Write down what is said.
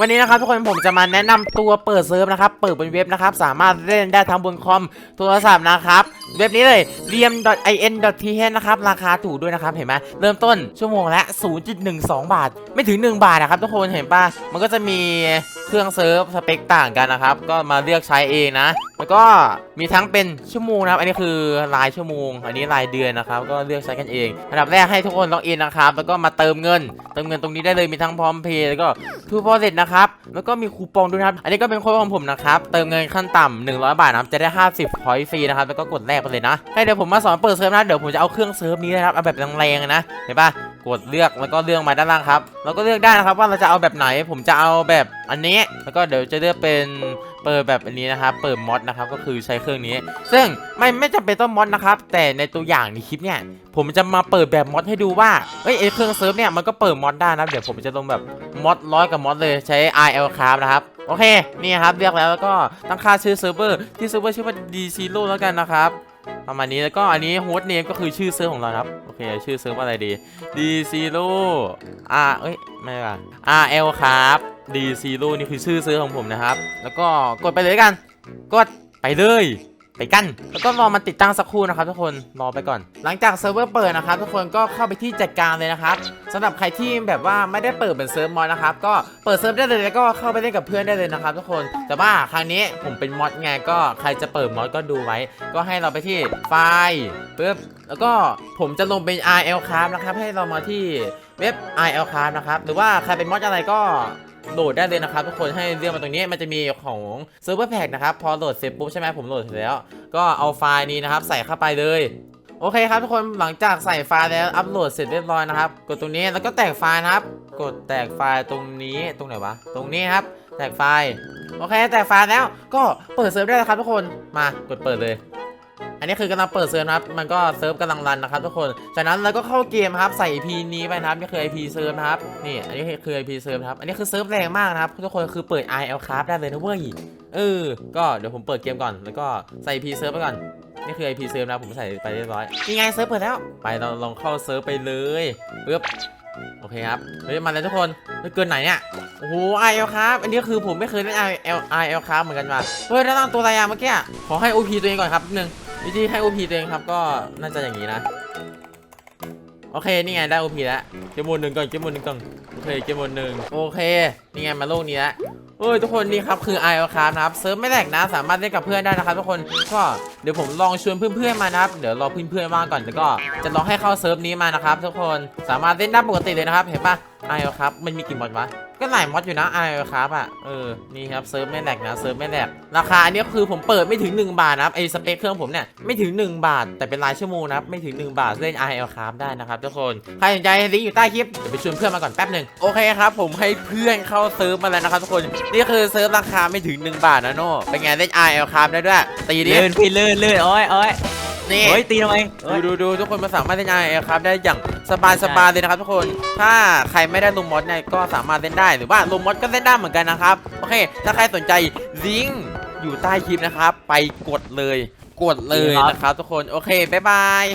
วันนี้นะครับทุกคนผมจะมาแนะนำตัวเปิดเซิร์ฟนะครับ เปิดบนเว็บนะครับ สามารถเล่นได้ทั้งบนคอมโทรศัพท์นะครับ เว็บนี้เลย r e a m i n t h นะครับ ราคาถูกด้วยนะครับ เห็นไหมเริ่มต้นชั่วโมงละ 0.12 บาท ไม่ถึง 1 บาทนะครับทุกคนเห็นปะมันก็จะมีเครื่องเซิร์ฟสเปคต่างกันนะครับ ก็มาเลือกใช้เองนะแล้วก็มีทั้งเป็นชั่วโมงนะครับ อันนี้คือรายชั่วโมง อันนี้รายเดือนนะครับ ก็เลือกใช้กันเอง อันดับแรกให้ทุกคนล็อกอินนะครับ แล้วก็มาเติมเงิน เติมเงินตรงนี้ได้เลย มีทั้งพร้อมเพย์แล้วก็ทูพอเซ็ตนะครับ แล้วก็มีคูปองด้วยครับ อันนี้ก็เป็นโค้ดของผมนะครับ เติมเงินขั้นต่ำ100 บาทนะครับ จะได้ 50พอยต์ฟรีนะครับ แล้วก็กดแลกไปเลยนะให้เดี๋ยวผมมาสอนเปิดเซิร์ฟนะ เดี๋ยวผมจะเอาเครื่องเซิร์ฟนี้นะครับ เอาแบบแรงๆนะ เห็นปะกดเลือกแล้วก็เลือกมาด้านล่างครับแล้วก็เลือกได้นะครับว่าเราจะเอาแบบไหน ผมจะเอาแบบอันนี้ แล้วก็เดี๋ยวจะเลือกเป็น เปิดแบบอันนี้นะครับ เปิดมอดนะครับ ก็คือใช้เครื่องนี้ ซึ่งไม่ไม่จำเป็นต้องมอดนะครับ แต่ในตัวอย่างในคลิปเนี่ย ผมจะมาเปิดแบบมอดให้ดูว่า เอ้ยเครื่องเซิร์ฟเนี่ยมันก็เปิดมอดได้นะ เดี๋ยวผมจะลงแบบมอดร้อยกับมอดเลยใช้ IL ครับนะครับ โอเค นี่ครับเรียกแล้วแล้วก็ตั้งค่าชื่อเซิร์ฟเวอร์ที่เซิร์ฟเวอร์ชื่อว่า D0 แล้วกันนะครับ ประมาณนี้แล้วก็อันนี้โฮสต์เนมก็คือชื่อเซิร์ฟของเราครับ โอเค ชื่อเซิร์ฟว่าอะไรดี D Zero R เอ้ย ไม่ล่ะ RL ครับ D Zero นี่คือชื่อเซิร์ฟของผมนะครับ แล้วก็กดไปเลยกัน กดไปเลย ไปกัน แล้วก็รอมันติดตั้งสักครู่นะครับทุกคน รอไปก่อน หลังจากเซิร์ฟเวอร์เปิดนะครับทุกคนก็เข้าไปที่จัดการเลยนะครับสำหรับใครที่แบบว่าไม่ได้เปิดเป็นเซิร์ฟมอดนะครับ ก็เปิดเซิร์ฟได้เลยแล้วก็เข้าไปเล่นกับเพื่อนได้เลยนะครับทุกคน แต่ว่าครั้งนี้ผมเป็นมอดไงก็ใครจะเปิดมอดก็ดูไว้ ก็ให้เราไปที่ไฟล์ปึ๊บ แล้วก็ผมจะลงเป็น RL Craft นะครับ ให้เรามาที่เว็บ RL Craft นะครับ หรือว่าใครเป็นมอดอะไรก็ โหลดได้เลยนะครับทุกคนให้เลือกมาตรงนี้มันจะมีของเซิร์ฟเวอร์แพ็กนะครับพอโหลดเสร็จปุ๊บใช่ไหมผมโหลดเสร็จแล้ว ก็เอาไฟล์นี้นะครับใส่เข้าไปเลยโอเคครับทุกคนหลังจากใส่ไฟล์แล้วอัปโหลดเสร็จเรียบร้อยนะครับ กดตรงนี้แล้วก็แตกไฟล์นะครับ กดแตกไฟล์ตรงนี้ตรงไหนวะตรงนี้ครับ แตกไฟล์โอเคแตกไฟล์แล้วก็เปิดเซิร์ฟได้แล้วครับทุกคนมากดเปิดเลย อันนี้คือกำลังเปิดเซิร์ฟนะครับ มันก็เซิร์ฟกำลังรันนะครับทุกคน จากนั้นเราก็เข้าเกมครับใส่ IP นี้ไปนะครับนี่คือ IP เซิร์ฟนะครับ นี่อันนี้คือ IP เซิร์ฟครับ อันนี้คือเซิร์ฟแรงมากนะครับทุกคนคือเปิด IL Craft ได้เลยนะเว้ย เออ ก็เดี๋ยวผมเปิดเกมก่อน แล้วก็ใส่ IP เซิร์ฟไปก่อนนี่คือ IP เซิร์ฟนะผมใส่ไปเรียบร้อยนี่ไงเซิร์ฟเปิดแล้ว ไปเราลองเข้าเซิร์ฟไปเลยปึ๊บโอเคครับ เฮ้ย มาเลยทุกคนเกินไหนเนี่ย โอ้โห IL ครับ อันนี้คือผมไม่เคยเล่น IL IL ครับเหมือนกันมา เฮ้ยแล้วตั้งตัวอะไรอะเมื่อกี้ ขอให้ OP ตัวเองก่อนครับนึง วิธีให้ OP ตัวเองครับก็น่าจะอย่างนี้นะ โอเค นี่ไงได้ OP แล้ว เกมโหมดหนึ่งก่อน เกมโหมดหนึ่งก่อน โอเค เกมโหมดหนึ่งโอเค นี่ไงมาโลกนี้แล้วเอ้ยทุกคนนี่ครับคือ i o c r a f t นะครับเซิร์ฟไม่แหลกนะสามารถเล่นกับเพื่อนได้นะครับทุกคนก็เดี๋ยวผมลองชวนเพื่อนๆมานะครับเดี๋ยวรอเพื่อนๆว่างก่อนแล้วก็จะลองให้เข้าเซิร์ฟนี้มานะครับทุกคนสามารถเล่นได้ปกติเลยนะครับเห็นปะ i o ครับมันมีกี่มอดวะ ก็หลายมอดอยู่นะ i o ครับอะเออนี่ครับเซิร์ฟไม่แหลกนะเซิร์ฟไม่แหลกราคาอันนี้คือผมเปิดไม่ถึง 1 บาทนะครับไอสเปคเครื่องผมเนี่ยไม่ถึง 1 บาท แต่เป็นรายชั่วโมงนะครับไม่ถึง 1 บาทเล่น i o ครับได้นะครับทุกคนใครสนใจลิงก์อยู่ใต้คลิปเดี๋ยวไปชวนเพื่อนมาก่อนแป๊บหนึ่งโอเคครับผมให้เพื่อนเข้าเซิร์ฟมาแล้วนะครับทุกคนนี่คือเซิร์ฟราคาไม่ถึง 1 บาทนะโน่เป็นไงเล่น i o ครับได้ด้วยตีดิเลื่อนพี่เลื่อนเลื่อนโอ้ยโอ้ย นี่โอ้ยตีทำไมโอ้ดูยดูดูทุกคนมาสามารถเล่น i l ครับได้อย่างสบายสบายเลยนะครับทุกคน ถ้าใครไม่ได้ลงมอดเนี่ยก็สามารถเล่นได้หรือว่าลงมอดก็เล่นได้เหมือนกันนะครับโอเค ถ้าใครสนใจลิงก์อยู่ใต้คลิปนะครับ ไปกดเลย กดเลยนะครับทุกคนโอเคบ๊ายบาย